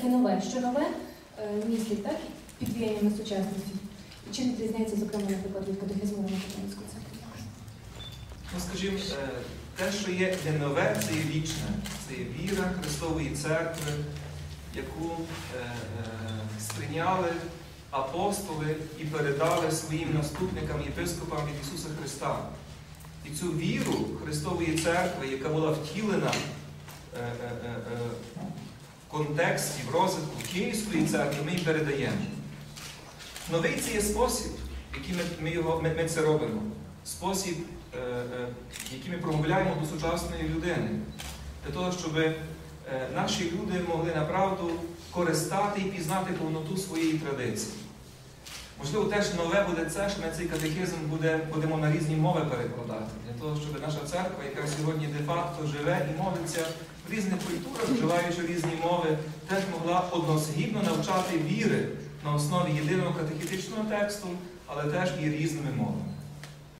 так і нове. Що нове е, містить, так, під віяннями сучасності. І чим відрізняється, зокрема, наприклад, від катехизму Римокатолицької церкви? Ну, скажімо, е, те, що є не нове, це є вічне. Це є віра Христової церкви, яку е, сприйняли апостоли і передали своїм наступникам, єпископам від Ісуса Христа. І цю віру Христової церкви, яка була втілена контексті, в розвитку Київської церкви, ми їм передаємо. Новий це є спосіб, який ми, ми, його, ми, ми це робимо. Спосіб, е, е, який ми промовляємо до сучасної людини. Для того, щоб е, наші люди могли направду користати і пізнати повноту своєї традиції. Можливо, теж нове буде це, що ми цей катехизм буде, будемо на різні мови перекладати, для того, щоб наша церква, яка сьогодні де-факто живе і молиться в різних культурах, вживаючи різні мови, теж могла однозгідно навчати віри на основі єдиного катехітичного тексту, але теж і різними мовами.